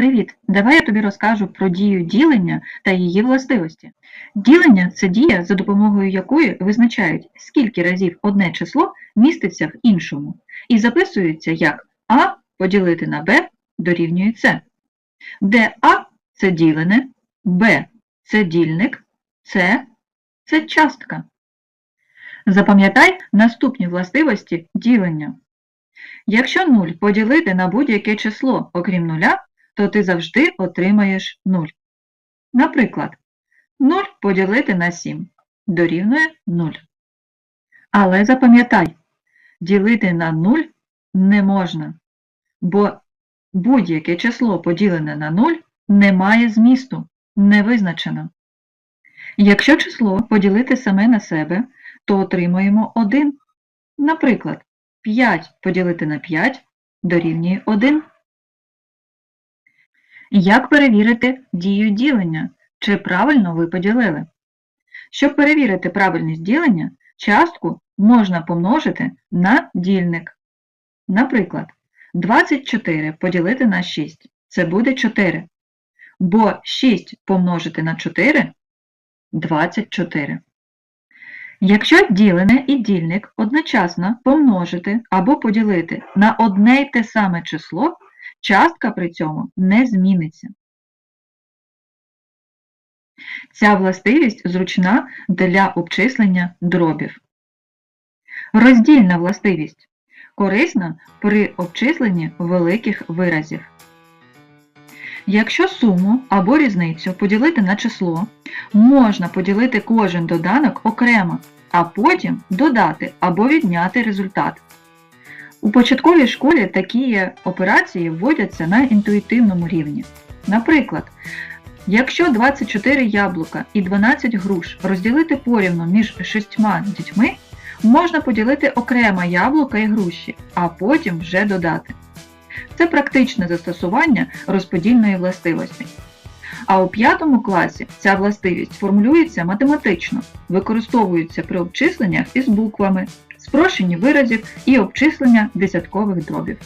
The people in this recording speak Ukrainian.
Привіт! Давай я тобі розкажу про дію ділення та її властивості. Ділення це дія, за допомогою якої визначають, скільки разів одне число міститься в іншому, і записується як А поділити на Б дорівнює С, де А це ділене, Б це дільник, С це частка. Запам'ятай наступні властивості ділення. Якщо 0 поділити на будь-яке число, окрім нуля, то ти завжди отримаєш 0. Наприклад, 0 поділити на 7 дорівнює 0. Але запам'ятай, ділити на 0 не можна, бо будь-яке число поділене на 0 не має змісту, не визначено. Якщо число поділити саме на себе, то отримаємо 1. Наприклад, 5 поділити на 5 дорівнює 1. Як перевірити дію ділення? Чи правильно ви поділили? Щоб перевірити правильність ділення, частку можна помножити на дільник. Наприклад, 24 поділити на 6 – це буде 4. Бо 6 помножити на 4 – 24. Якщо ділене і дільник одночасно помножити або поділити на одне й те саме число, частка при цьому не зміниться. Ця властивість зручна для обчислення дробів. Роздільна властивість корисна при обчисленні великих виразів. Якщо суму або різницю поділити на число, можна поділити кожен доданок окремо, а потім додати або відняти результат. У початковій школі такі операції вводяться на інтуїтивному рівні. Наприклад, якщо 24 яблука і 12 груш розділити порівну між шістьма дітьми, можна поділити окремо яблука і груші, а потім вже додати. Це практичне застосування розподільної властивості. А у п'ятому класі ця властивість формулюється математично, використовується при обчисленнях із буквами, спрощенні виразів і обчислення десяткових дробів.